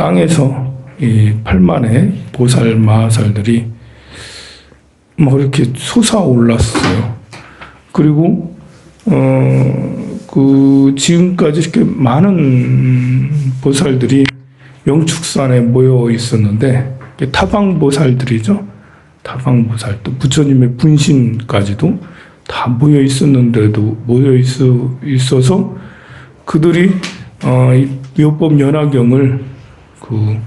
땅에서 이 8만의 보살 마살들이 뭐 이렇게 솟아 올랐어요. 그리고 어 그 지금까지 이렇게 많은 보살들이 영축산에 모여 있었는데 이게 타방 보살들이죠. 타방 보살 또 부처님의 분신까지도 다 모여 있었는데도 모여 있어 있어서 그들이 어 이 묘법 연화경을 그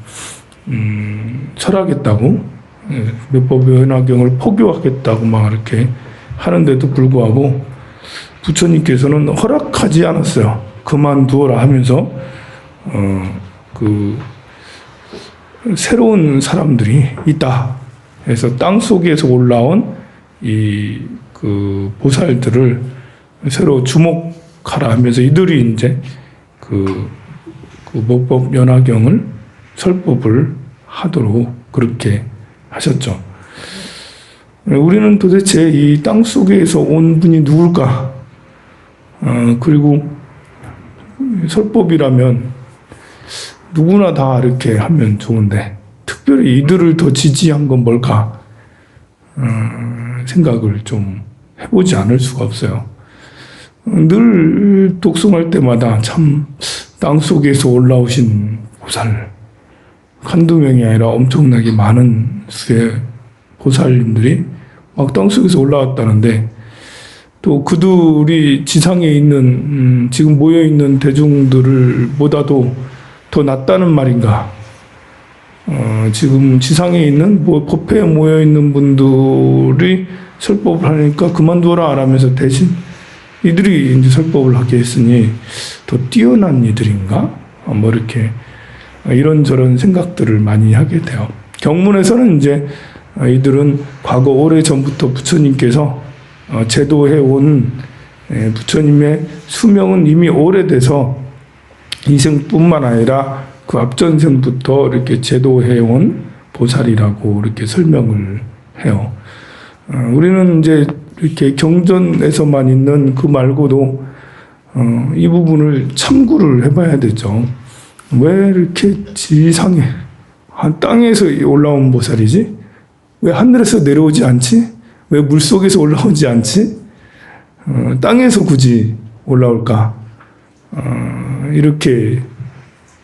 음, 철하겠다고 예, 묘법 연화경을 포교하겠다고 막 이렇게 하는데도 불구하고 부처님께서는 허락하지 않았어요. 그만두어라 하면서 어, 그 새로운 사람들이 있다. 해서 땅 속에서 올라온 이 그 보살들을 새로 주목하라 하면서 이들이 이제 그, 그 모법 연화경을 설법을 하도록 그렇게 하셨죠. 우리는 도대체 이 땅 속에서 온 분이 누굴까? 어, 그리고 설법이라면 누구나 다 이렇게 하면 좋은데 특별히 이들을 더 지지한 건 뭘까? 음, 생각을 좀 해보지 않을 수가 없어요. 늘 독송할 때마다 참 땅 속에서 올라오신 보살 한두 명이 아니라 엄청나게 많은 수의 보살님들이 막 땅 속에서 올라왔다는데 또 그들이 지상에 있는 음, 지금 모여 있는 대중들을 보다도 더 낫다는 말인가? 어, 지금 지상에 있는 뭐 법회에 모여 있는 분들이 설법을 하니까 그만두어라 안 하면서 대신 이들이 이제 설법을 하게 했으니 더 뛰어난 이들인가? 어, 뭐 이렇게 이런저런 생각들을 많이 하게 돼요. 경문에서는 이제 이들은 과거 오래 전부터 부처님께서 어, 제도해 온 예, 부처님의 수명은 이미 오래돼서 이생뿐만 아니라 그 앞전생부터 이렇게 제도해 온 보살이라고 이렇게 설명을 해요. 어, 우리는 이제 이렇게 경전에서만 있는 그 말고도 어, 이 부분을 참고를 해봐야 되죠. 왜 이렇게 지상에 한 땅에서 올라온 보살이지? 왜 하늘에서 내려오지 않지? 왜 물속에서 올라오지 않지? 어, 땅에서 굳이 올라올까? 어, 이렇게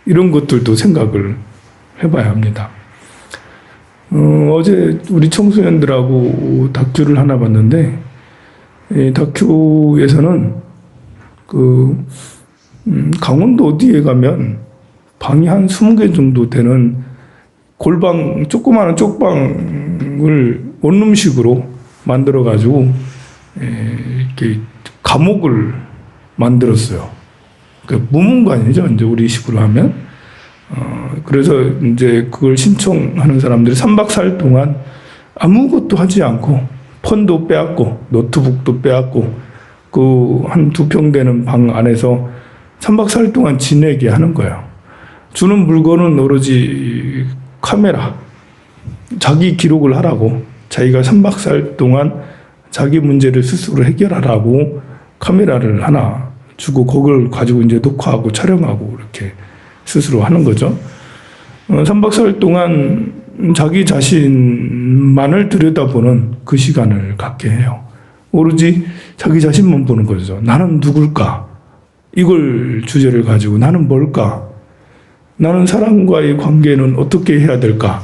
이런 것들도 생각을 해봐야 합니다. 어, 제 우리 청소년들하고 다큐를 하나 봤는데 이 다큐에서는 그 음, 강원도 어디에 가면 방이 한 20개 정도 되는 골방 조그마한 쪽방을 원룸식으로 만들어 가지고 이렇게 감옥을 만들었어요. 그 무문관이죠. 이제 우리 식으로 하면. 어, 그래서 이제 그걸 신청하는 사람들이 3박 4일 동안 아무것도 하지 않고 폰도 빼앗고 노트북도 빼앗고 그 한 두 평 되는 방 안에서 3박 4일 동안 지내게 하는 거예요. 주는 물건은 오로지 카메라, 자기 기록을 하라고 자기가 3박 4일 동안 자기 문제를 스스로 해결하라고 카메라를 하나 주고 그걸 가지고 이제 녹화하고 촬영하고 이렇게 스스로 하는 거죠. 어, 3박 4일 동안 자기 자신만을 들여다보는 그 시간을 갖게 해요. 오로지 자기 자신만 보는 거죠. 나는 누굴까? 이걸 주제를 가지고 나는 뭘까? 나는 사람과의 관계는 어떻게 해야 될까?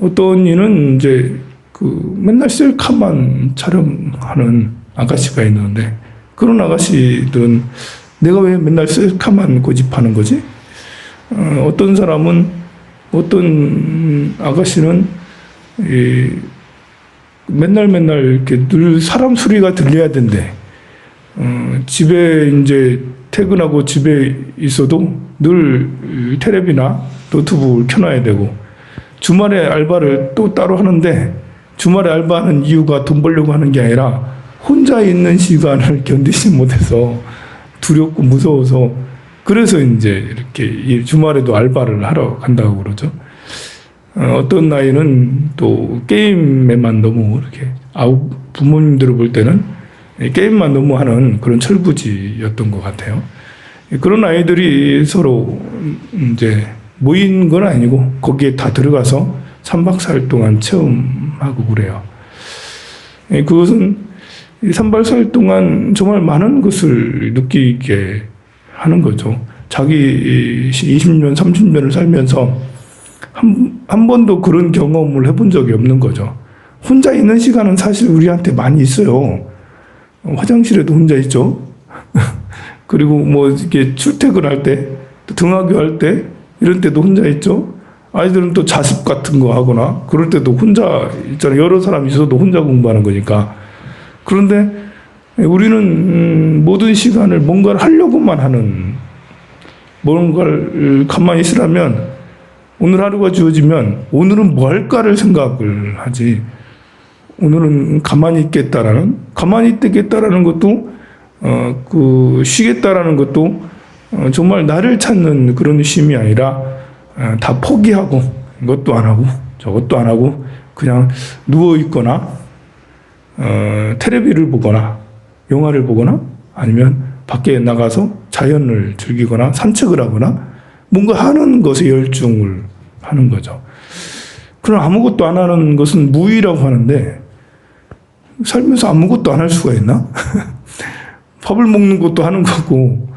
어떤 이는 이제 그 맨날 셀카만 촬영하는 아가씨가 있는데 그런 아가씨들은 내가 왜 맨날 셀카만 고집하는 거지? 어, 어떤 사람은 어떤 아가씨는 이 맨날 맨날 이렇게 늘 사람 소리가 들려야 된대. 어, 집에 이제 퇴근하고 집에 있어도 늘 테레비나 노트북을 켜놔야 되고 주말에 알바를 또 따로 하는데 주말에 알바하는 이유가 돈 벌려고 하는 게 아니라 혼자 있는 시간을 견디지 못해서 두렵고 무서워서 그래서 이제 이렇게 주말에도 알바를 하러 간다고 그러죠. 어, 어떤 나이는 또 게임에만 너무 이렇게 아우 부모님들을 볼 때는 게임만 너무 하는 그런 철부지였던 것 같아요. 그런 아이들이 서로 이제 모인 건 아니고 거기에 다 들어가서 3박 4일 동안 체험하고 그래요. 예, 그것은 3박 4일 동안 정말 많은 것을 느끼게 하는 거죠. 자기 20년, 30년을 살면서 한, 한 번도 그런 경험을 해본 적이 없는 거죠. 혼자 있는 시간은 사실 우리한테 많이 있어요. 화장실에도 혼자 있죠. 그리고 뭐 이렇게 출퇴근할 때, 또 등하교 할 때 이런 때도 혼자 있죠. 아이들은 또 자습 같은 거 하거나 그럴 때도 혼자 있잖아요. 여러 사람 있어도 혼자 공부하는 거니까. 그런데 우리는 음, 모든 시간을 뭔가를 하려고만 하는 뭔가를 가만히 있으라면 오늘 하루가 주어지면 오늘은 뭐 할까를 생각을 하지. 오늘은 가만히 있겠다라는 가만히 있겠다라는 것도 어 그 쉬겠다라는 것도 어, 정말 나를 찾는 그런 쉼이 아니라 어, 다 포기하고 이것도 안 하고 저것도 안 하고 그냥 누워 있거나 어, 테레비를 보거나 영화를 보거나 아니면 밖에 나가서 자연을 즐기거나 산책을 하거나 뭔가 하는 것에 열중을 하는 거죠. 그럼 아무것도 안 하는 것은 무의라고 하는데 살면서 아무것도 안 할 수가 있나? 밥을 먹는 것도 하는 거고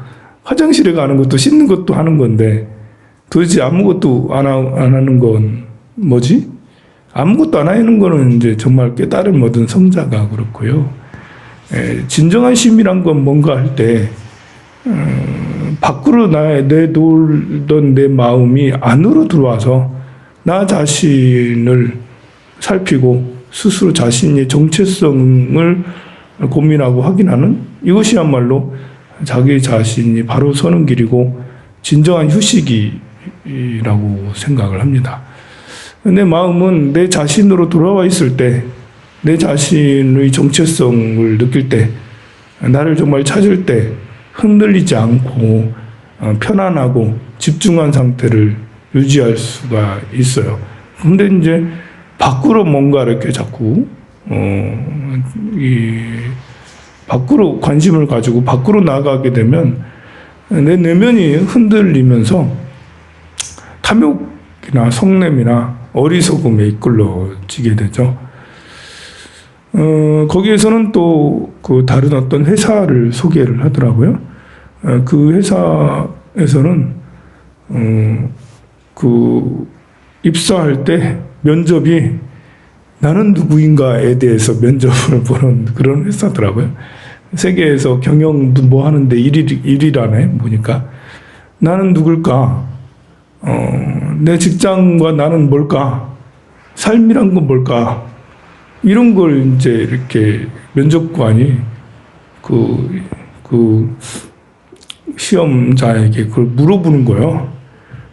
화장실에 가는 것도 씻는 것도 하는 건데 도대체 아무것도 안, 하, 안 하는 건 뭐지? 아무것도 안 하는 거는 이제 정말 깨달음 얻은 성자가 그렇고요. 에, 진정한 쉼이란 건 뭔가 할 때, 음, 밖으로 나, 내돌던 내 마음이 안으로 들어와서 나 자신을 살피고 스스로 자신의 정체성을 고민하고 확인하는 이것이야말로 자기 자신이 바로 서는 길이고 진정한 휴식이라고 생각을 합니다. 내 마음은 내 자신으로 돌아와 있을 때, 내 자신의 정체성을 느낄 때, 나를 정말 찾을 때 흔들리지 않고 어, 편안하고 집중한 상태를 유지할 수가 있어요. 근데 이제 밖으로 뭔가 이렇게 자꾸 어, 이 밖으로 관심을 가지고 밖으로 나가게 되면 내 내면이 흔들리면서 탐욕이나 성냄이나 어리석음에 이끌려지게 되죠. 어, 거기에서는 또 그 다른 어떤 회사를 소개를 하더라고요. 어, 그 회사에서는 어, 그 입사할 때 면접이 나는 누구인가에 대해서 면접을 보는 그런 회사더라고요. 세계에서 경영 뭐 하는데 1위, 1위라네, 보니까. 나는 누굴까? 어, 내 직장과 나는 뭘까? 삶이란 건 뭘까? 이런 걸 이제 이렇게 면접관이 그, 그 시험자에게 그걸 물어보는 거예요.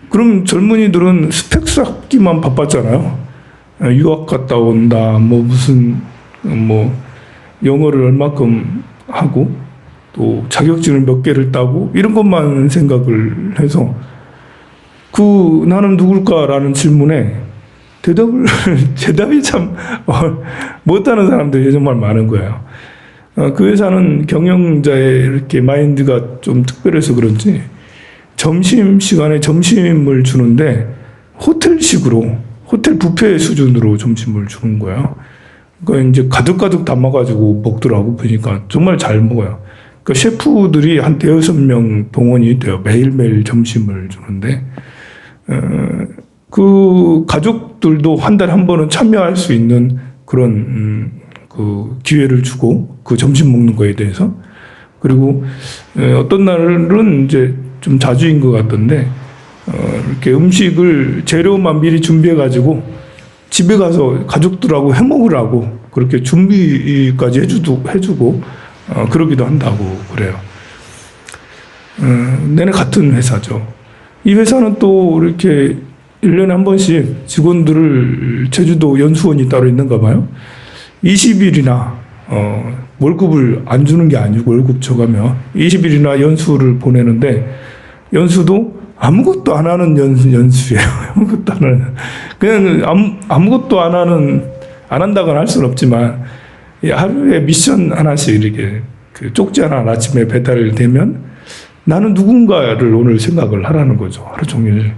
그럼 젊은이들은 스펙 쌓기만 바빴잖아요. 유학 갔다 온다, 뭐 무슨, 뭐, 영어를 얼마큼 하고, 또 자격증을 몇 개를 따고, 이런 것만 생각을 해서, 그, 나는 누굴까라는 질문에 대답을, 대답이 참, 어, 못하는 사람들이 정말 많은 거예요. 어, 그 회사는 경영자의 이렇게 마인드가 좀 특별해서 그런지, 점심 시간에 점심을 주는데, 호텔식으로, 호텔 뷔페 수준으로 점심을 주는 거야. 그러니까 이제 가득가득 담아가지고 먹더라고 보니까 정말 잘 먹어요. 그러니까 셰프들이 한 대여섯 명 동원이 돼요. 매일매일 점심을 주는데, 어, 그 가족들도 한 달에 한 번은 참여할 수 있는 그런, 음, 그 기회를 주고 그 점심 먹는 거에 대해서. 그리고 에, 어떤 날은 이제 좀 자주인 것 같던데, 어, 이렇게 음식을 재료만 미리 준비해 가지고 집에 가서 가족들하고 해 먹으라고 그렇게 준비까지 해주도 해주고 어, 그러기도 한다고 그래요. 어, 내내 같은 회사죠. 이 회사는 또 이렇게 1년에 한 번씩 직원들을 제주도 연수원이 따로 있는가 봐요. 20일이나 어, 월급을 안 주는 게 아니고 월급 줘가며 20일이나 연수를 보내는데 연수도 아무것도 안 하는 연수, 연수예요. 아무것도 안 하는. 그냥 아무, 아무것도 안 하는, 안 한다고는 할 수는 없지만, 이 하루에 미션 하나씩 이렇게 그 쪽지 하나 아침에 배달을 되면 나는 누군가를 오늘 생각을 하라는 거죠. 하루 종일.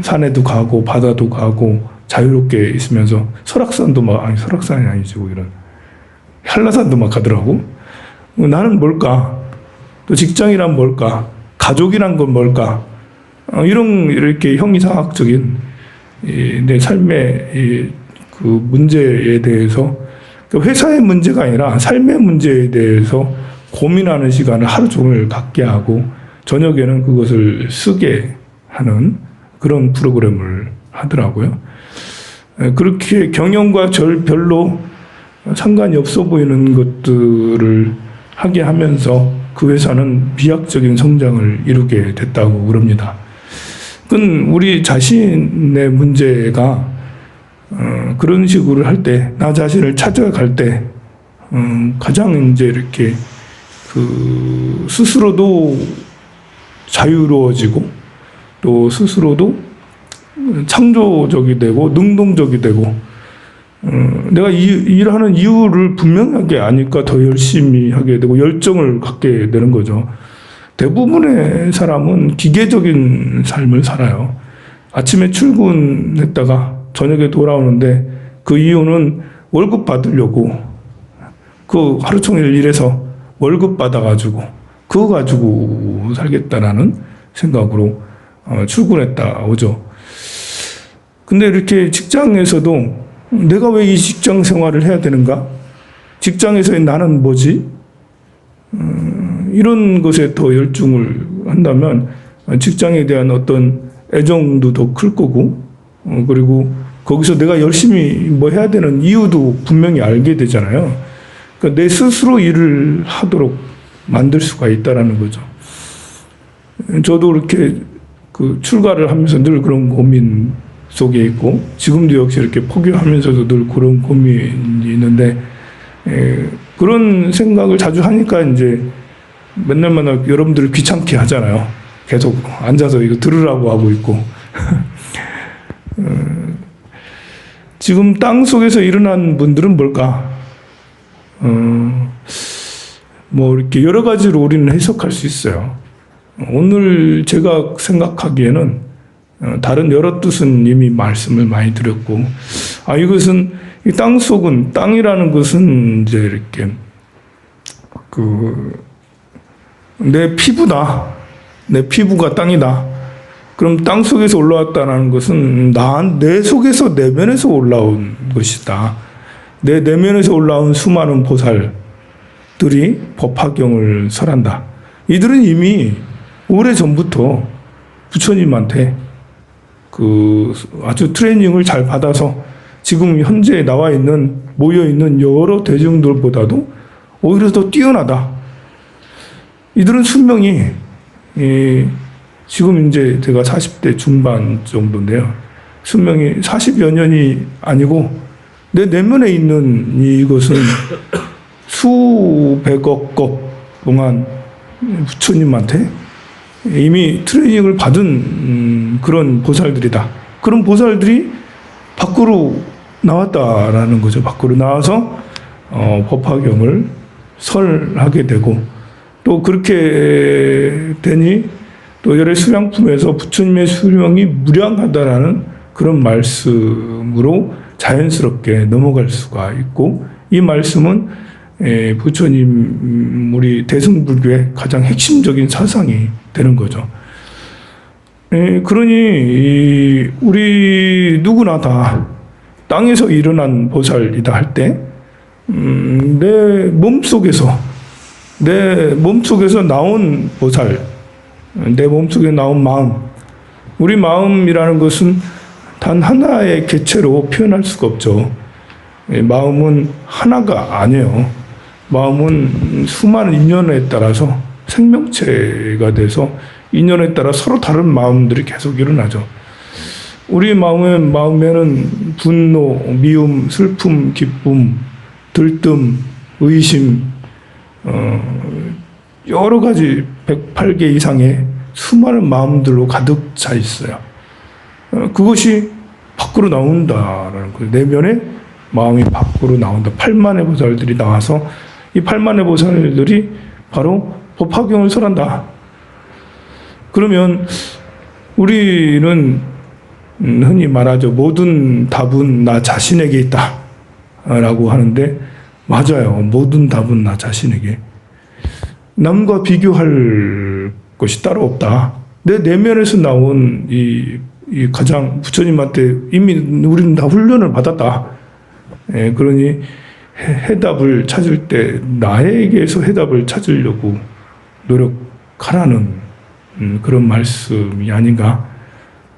산에도 가고 바다도 가고 자유롭게 있으면서 설악산도 막 아니 설악산이 아니죠 이런 한라산도 막 가더라고. 어, 나는 뭘까? 또 직장이란 뭘까? 가족이란 건 뭘까? 어, 이런 이렇게 형이상학적인 이, 내 삶의 이, 그 문제에 대해서 그 회사의 문제가 아니라 삶의 문제에 대해서 고민하는 시간을 하루 종일 갖게 하고 저녁에는 그것을 쓰게 하는 그런 프로그램을 하더라고요. 에, 그렇게 경영과 절 별로 상관이 없어 보이는 것들을 하게 하면서 그 회사는 비약적인 성장을 이루게 됐다고 그럽니다. 그건 우리 자신의 문제가 어, 그런 식으로 할 때, 나 자신을 찾아갈 때, 음, 가장 이제 이렇게 그 스스로도 자유로워지고 또 스스로도 창조적이 되고 능동적이 되고 어, 내가 이, 일하는 이유를 분명하게 아니까 더 열심히 하게 되고 열정을 갖게 되는 거죠. 대부분의 사람은 기계적인 삶을 살아요. 아침에 출근했다가 저녁에 돌아오는데 그 이유는 월급 받으려고 그 하루 종일 일해서 월급 받아가지고 그거 가지고 살겠다라는 생각으로 어, 출근했다 오죠. 근데 이렇게 직장에서도 내가 왜 이 직장 생활을 해야 되는가? 직장에서의 나는 뭐지? 음, 이런 것에 더 열중을 한다면 직장에 대한 어떤 애정도 더 클 거고, 어, 그리고 거기서 내가 열심히 뭐 해야 되는 이유도 분명히 알게 되잖아요. 그러니까 내 스스로 일을 하도록 만들 수가 있다라는 거죠. 저도 이렇게 그 출가를 하면서 늘 그런 고민 속에 있고 지금도 역시 이렇게 포기하면서도 늘 그런 고민이 있는데 에, 그런 생각을 자주 하니까 이제 맨날 맨날 여러분들을 귀찮게 하잖아요. 계속 앉아서 이거 들으라고 하고 있고 어, 지금 땅 속에서 일어난 분들은 뭘까? 어, 뭐 이렇게 여러 가지로 우리는 해석할 수 있어요. 오늘 제가 생각하기에는 어, 다른 여러 뜻은 이미 말씀을 많이 드렸고, 아, 이것은, 이땅 속은, 땅이라는 것은 이제 이렇게, 그, 내 피부다. 내 피부가 땅이다. 그럼 땅 속에서 올라왔다는 것은 나, 내 속에서 내면에서 올라온 것이다. 내 내면에서 올라온 수많은 보살들이 법화경을 설한다. 이들은 이미 오래 전부터 부처님한테 그 아주 트레이닝을 잘 받아서 지금 현재 나와 있는 모여 있는 여러 대중들보다도 오히려 더 뛰어나다. 이들은 수명이 이 지금 이제 제가 40대 중반 정도인데요. 수명이 40여 년이 아니고 내 내면에 있는 이것은 수백억 것 동안 부처님한테 이미 트레이닝을 받은 음, 그런 보살들이다. 그런 보살들이 밖으로 나왔다라는 거죠. 밖으로 나와서 어, 법화경을 설하게 되고 또 그렇게 되니 또 열의 수량품에서 부처님의 수령이 무량하다라는 그런 말씀으로 자연스럽게 넘어갈 수가 있고 이 말씀은 에, 부처님 음, 우리 대승불교의 가장 핵심적인 사상이 되는 거죠. 에, 그러니 이, 우리 누구나 다 땅에서 일어난 보살이다 할 때, 음, 내 몸속에서 내 몸속에서 나온 보살, 내 몸속에 나온 마음, 우리 마음이라는 것은 단 하나의 개체로 표현할 수가 없죠. 예, 마음은 하나가 아니에요. 마음은 수많은 인연에 따라서 생명체가 돼서 인연에 따라 서로 다른 마음들이 계속 일어나죠. 우리 마음에, 마음에는 분노, 미움, 슬픔, 기쁨, 들뜸, 의심, 어, 여러 가지 108개 이상의 수많은 마음들로 가득 차 있어요. 어, 그것이 밖으로 나온다라는 거예요. 내면에 마음이 밖으로 나온다. 8만의 보살들이 나와서 이 8만의 보살들이 바로 법화경을 설한다. 그러면 우리는 음, 흔히 말하죠. 모든 답은 나 자신에게 있다. 라고 하는데, 맞아요. 모든 답은 나 자신에게. 남과 비교할 것이 따로 없다. 내 내면에서 나온 이, 이 가장 부처님한테 이미 우리는 다 훈련을 받았다. 예, 그러니 해, 해답을 찾을 때 나에게서 해답을 찾으려고 노력하라는 음, 그런 말씀이 아닌가.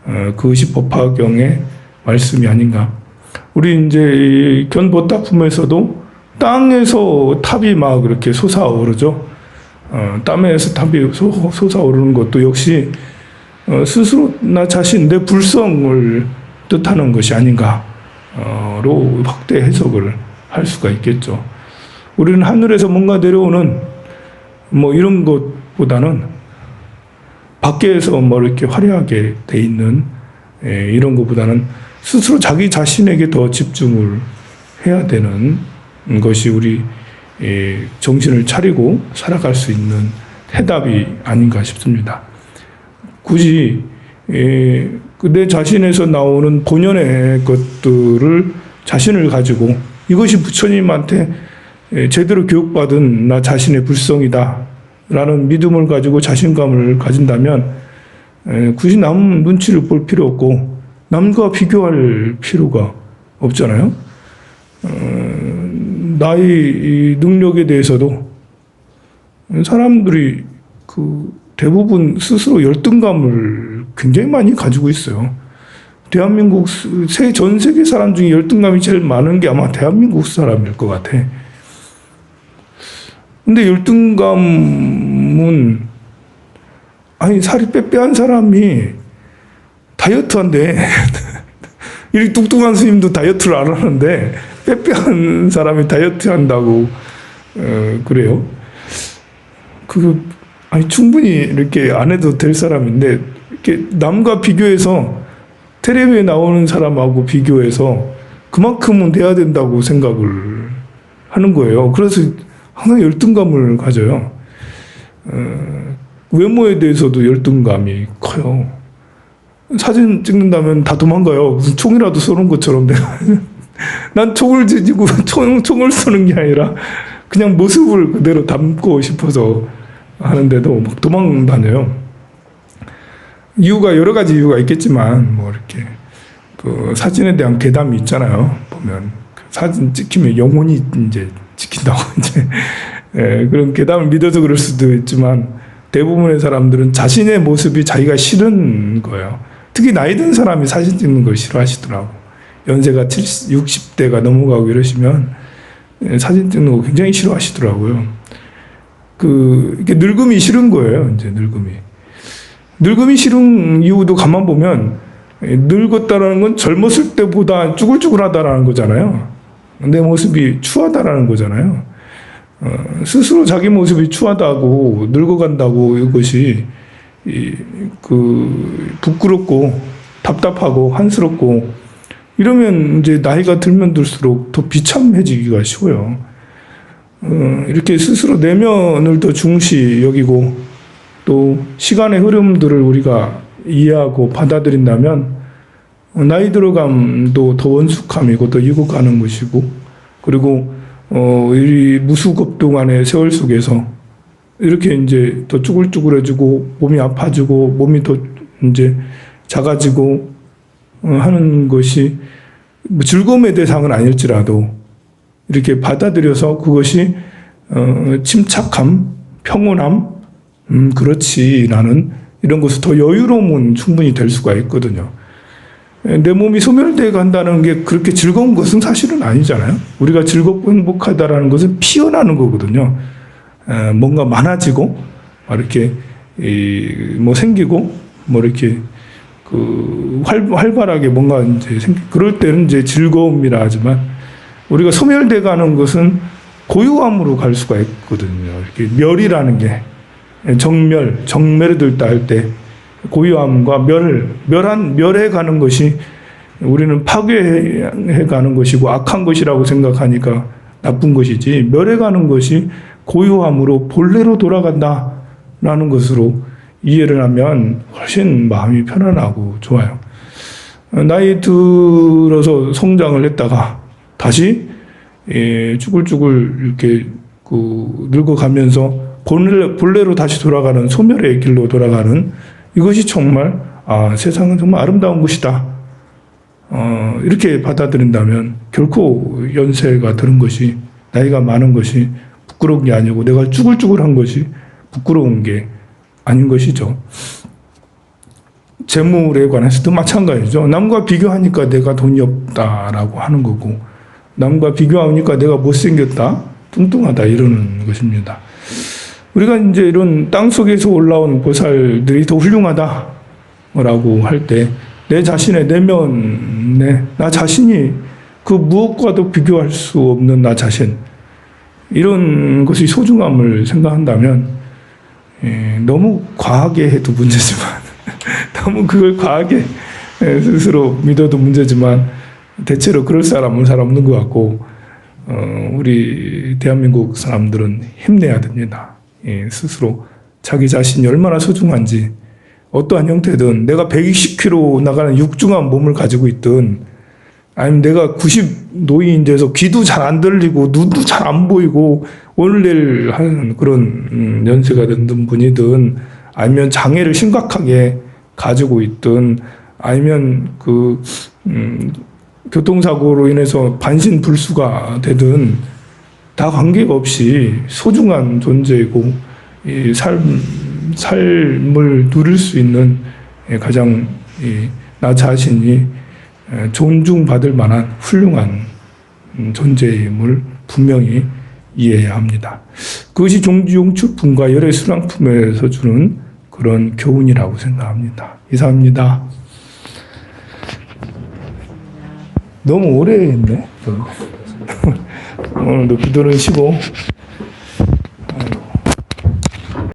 어, 그것이 법화경의 말씀이 아닌가. 우리 이제 이 견보타품에서도 땅에서 탑이 막 그렇게 솟아오르죠. 어, 땀에서 탑이 솟- 솟아오르는 것도 역시 어, 스스로 나 자신 내 불성을 뜻하는 것이 아닌가로 확대 해석을 할 수가 있겠죠. 우리는 하늘에서 뭔가 내려오는 뭐 이런 것보다는 밖에서 뭐 이렇게 화려하게 돼 있는 예, 이런 것보다는 스스로 자기 자신에게 더 집중을 해야 되는 것이 우리 예, 정신을 차리고 살아갈 수 있는 해답이 아닌가 싶습니다. 굳이 예, 그내 자신에서 나오는 본연의 것들을 자신을 가지고 이것이 부처님한테 예, 제대로 교육받은 나 자신의 불성이다. 라는 믿음을 가지고 자신감을 가진다면 에, 굳이 남 눈치를 볼 필요 없고 남과 비교할 필요가 없잖아요. 어, 나의 이 능력에 대해서도 사람들이 그 대부분 스스로 열등감을 굉장히 많이 가지고 있어요. 대한민국 전 세계 사람 중에 열등감이 제일 많은 게 아마 대한민국 사람일 것 같아. 근데 열등감은 아니 살이 빼빼한 사람이 다이어트한데 이렇게 뚱뚱한 스님도 다이어트를 안 하는데 빼빼한 사람이 다이어트 한다고 어, 그래요. 그 아니 충분히 이렇게 안 해도 될 사람인데 이렇게 남과 비교해서 텔레비에 나오는 사람하고 비교해서 그만큼은 돼야 된다고 생각을 하는 거예요. 그래서 항상 열등감을 가져요. 어, 외모에 대해서도 열등감이 커요. 사진 찍는다면 다 도망가요. 무슨 총이라도 쏘는 것처럼 내가 난 총을 지지고 총, 총을 쏘는 게 아니라 그냥 모습을 그대로 담고 싶어서 하는데도 막 도망 다녀요. 이유가 여러 가지 이유가 있겠지만 뭐 이렇게 그 사진에 대한 괴담이 있잖아요. 보면 그 사진 찍히면 영혼이 이제 찍힌다고 이제 예, 그런 괴담을 믿어서 그럴 수도 있지만 대부분의 사람들은 자신의 모습이 자기가 싫은 거예요. 특히 나이 든 사람이 사진 찍는 걸 싫어하시더라고. 연세가 70, 60대가 넘어가고 이러시면 예, 사진 찍는 거 굉장히 싫어하시더라고요. 그 이게 늙음이 싫은 거예요. 이제 늙음이. 늙음이 싫은 이유도 가만 보면 예, 늙었다라는 건 젊었을 때보다 쭈글쭈글하다라는 거잖아요. 내 모습이 추하다라는 거잖아요. 어, 스스로 자기 모습이 추하다고 늙어간다고 이것이 이, 그 부끄럽고 답답하고 한스럽고 이러면 이제 나이가 들면 들수록 더 비참해지기가 쉬워요. 어, 이렇게 스스로 내면을 더 중시 여기고 또 시간의 흐름들을 우리가 이해하고 받아들인다면 어, 나이 들어감도 더 원숙함이고 더 이국가는 것이고 그리고 어, 이 무수급동안의 세월 속에서 이렇게 이제 더 쭈글쭈글해지고 몸이 아파지고 몸이 더 이제 작아지고 어, 하는 것이 뭐 즐거움의 대상은 아닐지라도 이렇게 받아들여서 그것이 어, 침착함, 평온함, 음, 그렇지라는 이런 것을 더 여유로움은 충분히 될 수가 있거든요. 에, 내 몸이 소멸돼 간다는 게 그렇게 즐거운 것은 사실은 아니잖아요. 우리가 즐겁고 행복하다라는 것은 피어나는 거거든요. 에, 뭔가 많아지고, 막 이렇게, 이, 뭐 생기고, 뭐 이렇게, 그, 활, 활발하게 뭔가 이제 생, 그럴 때는 이제 즐거움이라 하지만, 우리가 소멸돼 가는 것은 고요함으로 갈 수가 있거든요. 이렇게 멸이라는 게, 정멸, 정멸에 들다 할 때, 고요함과 멸, 멸한, 멸해 가는 것이 우리는 파괴해 가는 것이고 악한 것이라고 생각하니까 나쁜 것이지, 멸해 가는 것이 고요함으로 본래로 돌아간다라는 것으로 이해를 하면 훨씬 마음이 편안하고 좋아요. 어, 나이 들어서 성장을 했다가 다시 예, 쭈글쭈글 이렇게 그 늙어가면서 본래, 본래로 다시 돌아가는 소멸의 길로 돌아가는 이것이 정말 아 세상은 정말 아름다운 곳이다. 어, 이렇게 받아들인다면 결코 연세가 들은 것이 나이가 많은 것이 부끄러운 게 아니고 내가 쭈글쭈글한 것이 부끄러운 게 아닌 것이죠. 재물에 관해서도 마찬가지죠. 남과 비교하니까 내가 돈이 없다라고 하는 거고, 남과 비교하니까 내가 못생겼다, 뚱뚱하다 이러는 것입니다. 우리가 이제 이런 땅 속에서 올라온 보살들이 더 훌륭하다라고 할 때, 내 자신의 내면에 나 자신이 그 무엇과도 비교할 수 없는 나 자신, 이런 것이 소중함을 생각한다면, 예, 너무 과하게 해도 문제지만, 너무 그걸 과하게 예, 스스로 믿어도 문제지만 대체로 그럴 사람은 잘 없는 것 같고 어, 우리 대한민국 사람들은 힘내야 됩니다. 예, 스스로 자기 자신이 얼마나 소중한지 어떠한 형태든 내가 120kg 나가는 육중한 몸을 가지고 있든 아니면 내가 90 노인 돼서 귀도 잘 안 들리고 눈도 잘 안 보이고 오늘내일 하는 그런 음, 연세가 된 분이든 아니면 장애를 심각하게 가지고 있든 아니면 그 음, 교통사고로 인해서 반신불수가 되든 다 관계가 없이 소중한 존재이고 이 삶, 삶을 누릴 수 있는 예, 가장 이, 나 자신이 에, 존중받을 만한 훌륭한 음, 존재임을 분명히 이해해야 합니다. 그것이 종지용축품과 열의 수랑품에서 주는 그런 교훈이라고 생각합니다. 이상입니다. 너무 오래 했네. 오늘도 기도는 쉬고